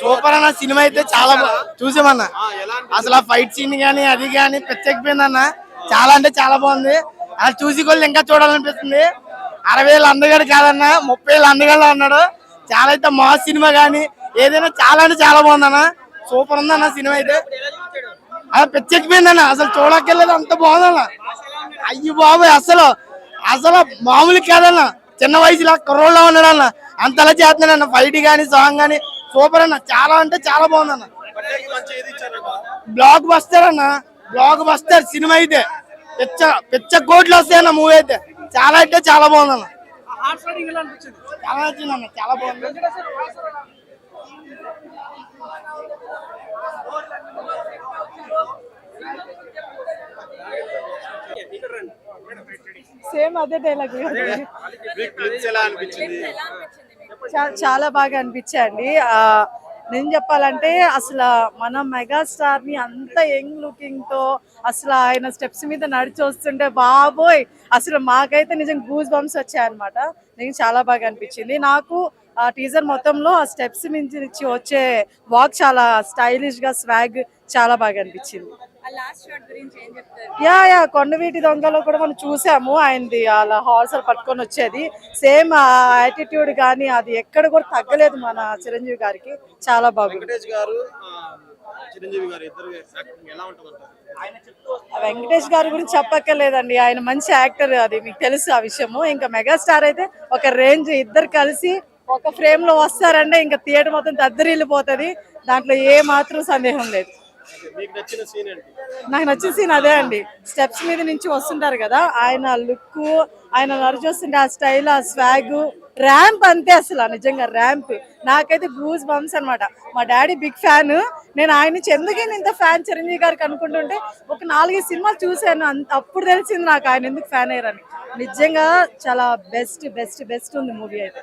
Super అన్న cinema అయితే చాలా చూసామన్నా చూసామన్న. అసలు ఆ ఫైట్ సీన్ కానీ అది గానీ పెచ్చెక్కిపోయింది అన్న చాలా అంటే చాలా బాగుంది. అది చూసి కొద్ది ఇంకా చూడాలనిపిస్తుంది. అరవై వేలు అందగాడు కాదన్న ముప్పై వేలు అందగాడు అన్నాడు. చాలా అయితే మా సినిమా కానీ ఏదైనా చాలా అంటే చాలా బాగుందన్న. సూపర్ ఉందన్న సినిమా అయితే. అలా పెచ్చెక్కిపోయిందన్న అసలు చూడక్కర్లేదు అంత బాగుందన్న. అయ్యి బాబు అసలు అసలు మామూలు కాదన్న. చిన్న వయసులో కుర్రోళ్ళ ఉన్నాడు అన్న అంతలా చేస్తున్నాడు అన్న. ఫైట్ గానీ సాంగ్ గానీ సూపర్ అన్న. చాలా అంటే చాలా బాగుందన్న. బ్లాక్ బస్టర్ అన్న. బ్లాక్ బస్టర్ సినిమా అయితే. పిచ్చ పిచ్చ కోట్లు వస్తాయన్న మూవీ అయితే. చాలా అంటే చాలా బాగుందన్న. చాలా నచ్చిందన్న చాలా బాగుంది. సేమ్ అదే డైలాగ్ ఎలా అనిపించింది? చాలా బాగా అనిపించాయండి. నేను చెప్పాలంటే అసలు మన మెగాస్టార్ని అంత యంగ్ లుకింగ్తో అసలు ఆయన స్టెప్స్ మీద నడిచి వస్తుంటే బాబోయ్! అసలు మాకైతే నిజం గూజ్ బంప్స్ వచ్చాయన్నమాట. నేను చాలా బాగా అనిపించింది. నాకు ఆ టీజర్ మొత్తంలో ఆ స్టెప్స్ నుంచి నుంచి వచ్చే వాక్ చాలా స్టైలిష్గా స్వాగ్ చాలా బాగా అనిపించింది. యా యా కొండవీటి దొంగలో కూడా మనం చూసాము. ఆయనది అలా హార్స్ పట్టుకొని వచ్చేది. సేమ్ ఆ యాటిట్యూడ్ కానీ అది ఎక్కడ కూడా తగ్గలేదు మన చిరంజీవి గారికి. చాలా బాగుంది. వెంకటేష్ గారు చిరంజీవి ఇద్దరు ఎలా వెంకటేష్ గారి గురించి చెప్పక్కర్లేదండి. ఆయన మంచి యాక్టర్ అది మీకు తెలుసు ఆ విషయము. ఇంకా మెగాస్టార్ అయితే ఒక రేంజ్ ఇద్దరు కలిసి ఒక ఫ్రేమ్లో వస్తారంటే ఇంకా థియేటర్ మొత్తం దద్దరిల్లిపోతుంది. దాంట్లో ఏ మాత్రం సందేహం లేదు. నాకు నచ్చిన సీన్ అదే అండి. స్టెప్స్ మీద నుంచి వస్తుంటారు కదా ఆయన లుక్ ఆయన నడిచొస్తుంటే ఆ స్టైల్ ఆ స్వాగ్ ర్యాంప్ అంతే అసలు నిజంగా ర్యాంప్ నాకైతే గూస్ బంప్స్ అన్నమాట. మా డాడీ బిగ్ ఫ్యాన్ నేను ఆయన నుంచి ఎందుకు ఇంత ఫ్యాన్ చిరంజీవి గారికి అనుకుంటుంటే ఒక నాలుగైదు సినిమాలు చూశాను. అంత అప్పుడు తెలిసింది నాకు ఆయన ఎందుకు ఫ్యాన్ అయ్యారని. నిజంగా చాలా బెస్ట్ బెస్ట్ బెస్ట్ ఉంది మూవీ అయితే.